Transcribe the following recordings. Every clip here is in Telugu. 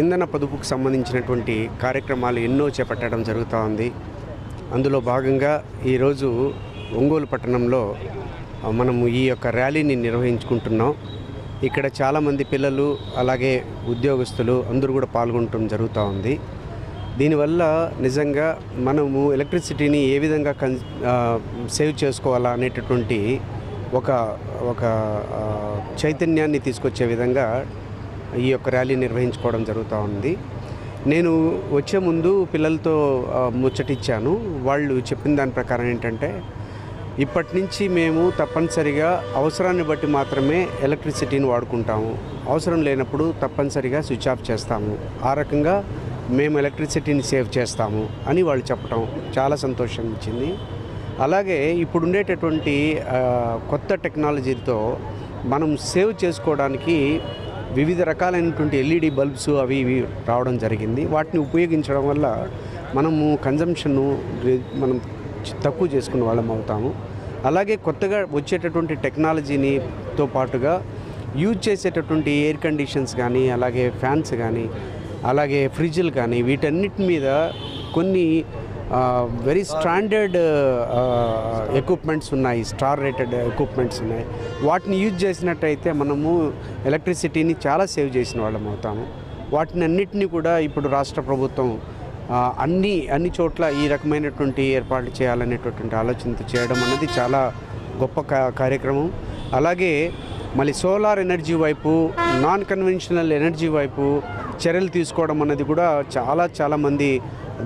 ఇంధన పొదుపుకు సంబంధించినటువంటి కార్యక్రమాలు ఎన్నో చేపట్టడం జరుగుతూ ఉంది. అందులో భాగంగా ఈరోజు ఒంగోలు పట్టణంలో మనము ఈ యొక్క ర్యాలీని నిర్వహించుకుంటున్నాం. ఇక్కడ చాలామంది పిల్లలు అలాగే ఉద్యోగస్తులు అందరూ కూడా పాల్గొనటం జరుగుతూ ఉంది. దీనివల్ల నిజంగా మనము ఎలక్ట్రిసిటీని ఏ విధంగా కన్ సేవ్ చేసుకోవాలా అనేటటువంటి ఒక ఒక చైతన్యాన్ని తీసుకొచ్చే విధంగా ఈ యొక్క ర్యాలీ నిర్వహించుకోవడం జరుగుతూ ఉంది. నేను వచ్చే ముందు పిల్లలతో ముచ్చటిచ్చాను. వాళ్ళు చెప్పిన దాని ప్రకారం ఏంటంటే ఇప్పటి నుంచి మేము తప్పనిసరిగా అవసరాన్ని బట్టి మాత్రమే ఎలక్ట్రిసిటీని వాడుకుంటాము. అవసరం లేనప్పుడు తప్పనిసరిగా స్విచ్ ఆఫ్ చేస్తాము. ఆ రకంగా మేము ఎలక్ట్రిసిటీని సేవ్ చేస్తాము అని వాళ్ళు చెప్పడం చాలా సంతోషం ఇచ్చింది. అలాగే ఇప్పుడు ఉండేటటువంటి కొత్త టెక్నాలజీతో మనం సేవ్ చేసుకోవడానికి వివిధ రకాలైనటువంటి ఎల్ఈడి బల్బ్స్ అవి ఇవి రావడం జరిగింది. వాటిని ఉపయోగించడం వల్ల మనము కన్జంప్షన్ను మనం తక్కువ చేసుకునే వాళ్ళం అవుతాము. అలాగే కొత్తగా వచ్చేటటువంటి టెక్నాలజీనితో పాటుగా యూజ్ చేసేటటువంటి ఎయిర్ కండిషన్స్ కానీ అలాగే ఫ్యాన్స్ కానీ అలాగే ఫ్రిడ్జ్లు కానీ వీటన్నిటి మీద కొన్ని వెరీ స్టాండర్డ్ ఎక్విప్మెంట్స్ ఉన్నాయి స్టార్ రేటెడ్ ఎక్విప్మెంట్స్ ఉన్నాయి. వాటిని యూజ్ చేసినట్టయితే మనము ఎలక్ట్రిసిటీని చాలా సేవ్ చేసిన వాళ్ళం అవుతాము. వాటిని అన్నిటినీ కూడా ఇప్పుడు రాష్ట్ర ప్రభుత్వం అన్ని అన్ని చోట్ల ఈ రకమైనటువంటి ఏర్పాట్లు చేయాలనేటటువంటి ఆలోచనతో చేయడం అనేది చాలా గొప్ప కార్యక్రమం. అలాగే మళ్ళీ సోలార్ ఎనర్జీ వైపు నాన్ కన్వెన్షనల్ ఎనర్జీ వైపు చర్యలు తీసుకోవడం అన్నది కూడా చాలా చాలామంది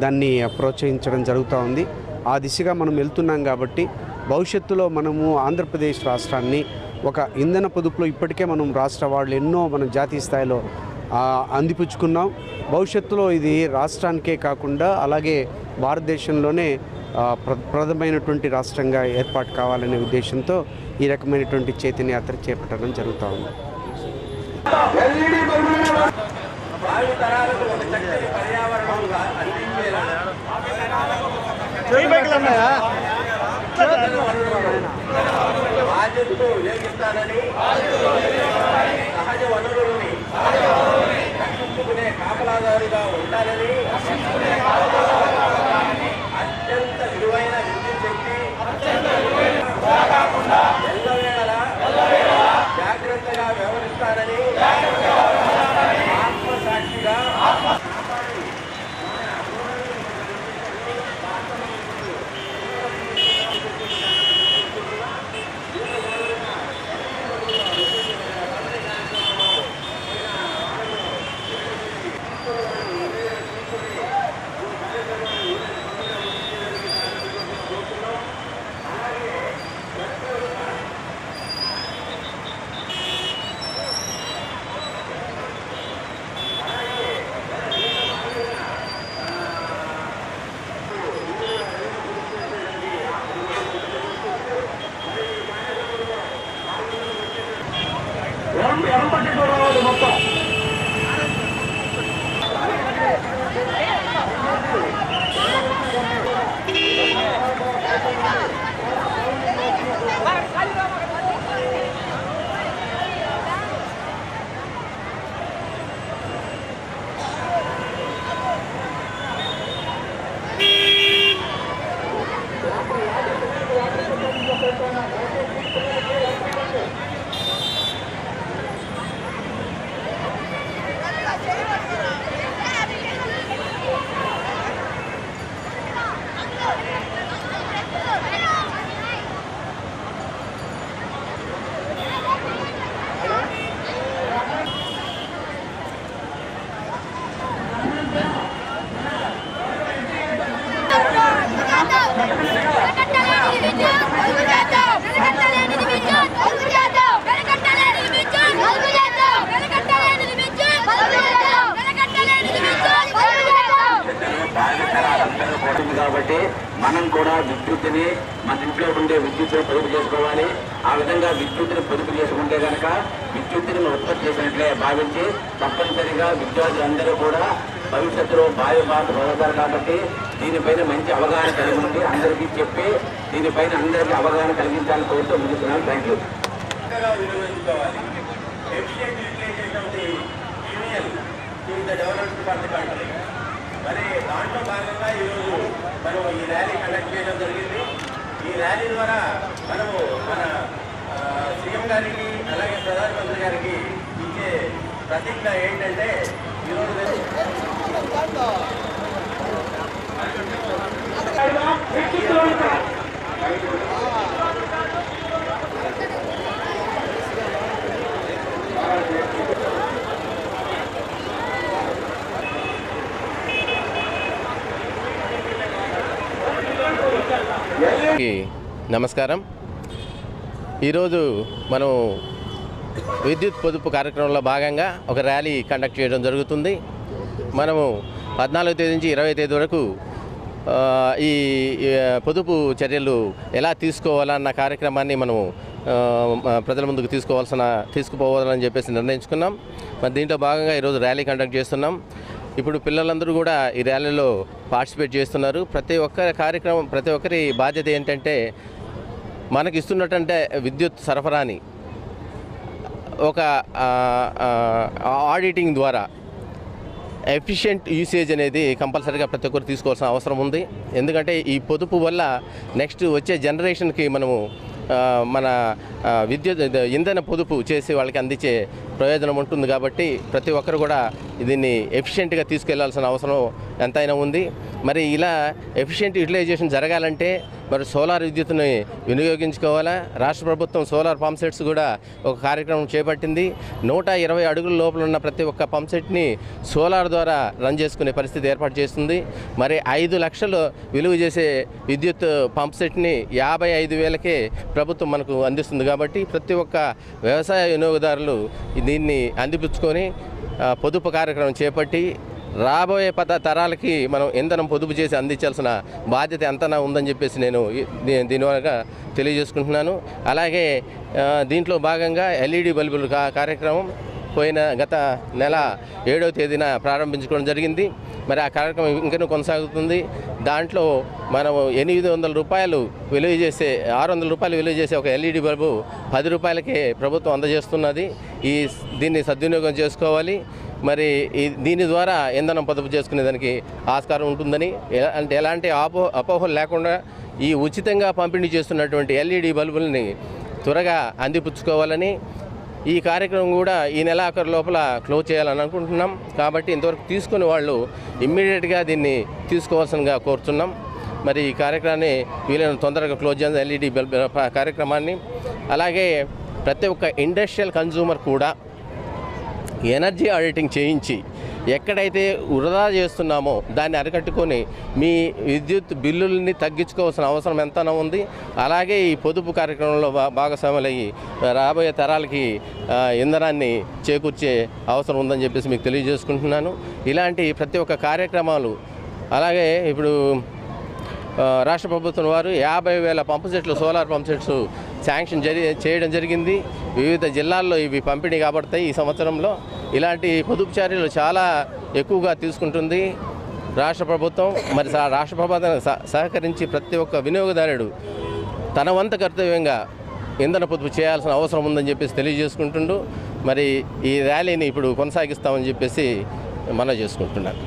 దాన్ని ప్రోత్సహించడం జరుగుతూ ఉంది. ఆ దిశగా మనం వెళ్తున్నాం కాబట్టి భవిష్యత్తులో మనము ఆంధ్రప్రదేశ్ రాష్ట్రాన్ని ఒక ఇంధన పొదుపులో ఇప్పటికే మనం రాష్ట్ర వాళ్ళు ఎన్నో మనం జాతీయ స్థాయిలో అందిపుచ్చుకున్నాం. భవిష్యత్తులో ఇది రాష్ట్రానికే కాకుండా అలాగే భారతదేశంలోనే ప్ర ప్రథమైనటువంటి రాష్ట్రంగా ఏర్పాటు కావాలనే ఉద్దేశంతో ఈ రకమైనటువంటి చైతన్య యాత్ర చేపట్టడం జరుగుతూ ఉంది ఎల్ఈడి బల్బులను బాధ్యతతో వినియోగిస్తానని సహజ వనరులని రక్షించుకునే కాపలాదారుగా ఉంటానని మనం కూడా విద్యుత్ని మన ఇంట్లో ఉండే విద్యుత్తుని పొదుపు చేసుకోవాలి. ఆ విధంగా విద్యుత్తుని పొదుపు చేసుకుంటే కనుక విద్యుత్తుని మనం ఉత్పత్తి చేసినట్లే భావించి తప్పనిసరిగా విద్యార్థులందరూ కూడా భవిష్యత్తులో భావి భారత పొందుతారు కాబట్టి దీనిపైన మంచి అవగాహన కలిగి ఉండి అందరికీ చెప్పి దీనిపైన అందరికీ అవగాహన కలిగించాలని కోరుతూ ముందుకున్నాను థ్యాంక్ యూ. డెవలప్మెంట్ మరి దాంట్లో భాగంగా ఈరోజు మనం ఈ ర్యాలీ కండక్ట్ చేయడం జరిగింది. ఈ ర్యాలీ ద్వారా మనము మన సీఎం గారికి అలాగే ప్రధానమంత్రి గారికి ఇచ్చే ప్రతిజ్ఞ ఏంటంటే ఈరోజు అందరికీ నమస్కారం. ఈరోజు మనం విద్యుత్ పొదుపు కార్యక్రమంలో భాగంగా ఒక ర్యాలీ కండక్ట్ చేయడం జరుగుతుంది. మనము పద్నాలుగో తేదీ నుంచి ఇరవై తేదీ వరకు ఈ పొదుపు చర్యలు ఎలా తీసుకోవాలన్న కార్యక్రమాన్ని మనము ప్రజల ముందుకు తీసుకోవాల్సిన తీసుకుపోవాలని చెప్పేసి నిర్ణయించుకున్నాం. మరి దీంట్లో భాగంగా ఈరోజు ర్యాలీ కండక్ట్ చేస్తున్నాం. ఇప్పుడు పిల్లలందరూ కూడా ఈ ర్యాలీలో పార్టిసిపేట్ చేస్తున్నారు. ప్రతి ఒక్క కార్యక్రమం ప్రతి ఒక్కరి బాధ్యత ఏంటంటే మనకి ఇస్తున్నటువంటి విద్యుత్ సరఫరాని ఒక ఆడిటింగ్ ద్వారా ఎఫిషియెంట్ యూసేజ్ అనేది కంపల్సరీగా ప్రతి ఒక్కరు తీసుకోవాల్సిన అవసరం ఉంది. ఎందుకంటే ఈ పొదుపు వల్ల నెక్స్ట్ వచ్చే జనరేషన్కి మనము మన విద్యుత్ ఇంధన పొదుపు చేసి వాళ్ళకి అందించే ప్రయోజనం ఉంటుంది కాబట్టి ప్రతి ఒక్కరు కూడా దీన్ని ఎఫిషియెంట్గా తీసుకెళ్ళాల్సిన అవసరం ఎంతైనా ఉంది. మరి ఇలా ఎఫిషియెంట్ యూటిలైజేషన్ జరగాలంటే మరి సోలార్ విద్యుత్ని వినియోగించుకోవాలా? రాష్ట్ర ప్రభుత్వం సోలార్ పంప్ సెట్స్ కూడా ఒక కార్యక్రమం చేపట్టింది. నూట ఇరవై అడుగుల లోపల ఉన్న ప్రతి ఒక్క పంప్ సెట్ని సోలార్ ద్వారా రన్ చేసుకునే పరిస్థితి ఏర్పాటు చేస్తుంది. మరి ఐదు లక్షలు విలువ చేసే విద్యుత్ పంప్ సెట్ని యాభై ఐదు వేలకే ప్రభుత్వం మనకు అందిస్తుంది కాబట్టి ప్రతి ఒక్క వ్యవసాయ వినియోగదారులు దీన్ని అందిపుచ్చుకొని పొదుపు కార్యక్రమం చేపట్టి రాబోయే పద తరాలకి మనం ఇంధనం పొదుపు చేసి అందించాల్సిన బాధ్యత ఎంతనా ఉందని చెప్పేసి నేను దీనివల్ల దీని వల్ల తెలియజేసుకుంటున్నాను. అలాగే దీంట్లో భాగంగా ఎల్ఈడి బల్బులు కా- కార్యక్రమం పోయిన గత నెల ఏడవ తేదీన ప్రారంభించుకోవడం జరిగింది. మరి ఆ కార్యక్రమం ఇంకనూ కొనసాగుతుంది. దాంట్లో మనం ఎనిమిది వందల రూపాయలు విలువ చేసే ఆరు వందల రూపాయలు విలువ చేసే ఒక ఎల్ఈడి బల్బు పది రూపాయలకే ప్రభుత్వం అందజేస్తున్నది. ఈ దీన్ని సద్వినియోగం చేసుకోవాలి. మరి దీని ద్వారా ఇంధనం పొదుపు చేసుకునే దానికి ఆస్కారం ఉంటుందని ఎలా- అంటే ఎలాంటి ఆపో అపోహలు లేకుండా ఈ ఉచితంగా పంపిణీ చేస్తున్నటువంటి ఎల్ఈడి బల్బుల్ని త్వరగా అందిపుచ్చుకోవాలని ఈ కార్యక్రమం కూడా ఈ నెలాఖరు లోపల క్లోజ్ చేయాలని అనుకుంటున్నాం. కాబట్టి ఇంతవరకు తీసుకుని వాళ్ళు ఇమ్మీడియట్గా దీన్ని తీసుకోవాల్సిందిగా కోరుతున్నాం. మరి ఈ కార్యక్రమాన్ని వీలైన తొందరగా క్లోజ్ చేయాలి ఎల్ఈడి బల్బ్ కార్యక్రమాన్ని. అలాగే ప్రతి ఒక్క ఇండస్ట్రియల్ కన్జ్యూమర్ కూడా ఎనర్జీ ఆడిటింగ్ చేయించి ఎక్కడైతే వృధా చేస్తున్నామో దాన్ని అరికట్టుకొని మీ విద్యుత్ బిల్లుల్ని తగ్గించుకోవాల్సిన అవసరం ఎంతనో ఉంది. అలాగే ఈ పొదుపు కార్యక్రమంలో భా భాగస్వాములయ్యి రాబోయే తరాలకి ఇంధనాన్ని చేకూర్చే అవసరం ఉందని చెప్పేసి మీకు తెలియజేసుకుంటున్నాను. ఇలాంటి ప్రతి ఒక్క కార్యక్రమాలు అలాగే ఇప్పుడు రాష్ట్ర ప్రభుత్వం వారు యాభై వేల పంపు సెట్లు సోలార్ పంప్ సెట్స్ శాంక్షన్ జరి చేయడం జరిగింది. వివిధ జిల్లాల్లో ఇవి పంపిణీ కాబడతాయి ఈ సంవత్సరంలో. ఇలాంటి పొదుపు చర్యలు చాలా ఎక్కువగా తీసుకుంటుంది రాష్ట్ర ప్రభుత్వం. మరి సా- రాష్ట్ర ప్రభుత్వం సహకరించి ప్రతి ఒక్క వినియోగదారుడు తన వంత కర్తవ్యంగా ఇంధన పొదుపు చేయాల్సిన అవసరం ఉందని చెప్పేసి తెలియజేసుకుంటుండు. మరి ఈ ర్యాలీని ఇప్పుడు కొనసాగిస్తామని చెప్పేసి మనం చేసుకుంటున్నాను.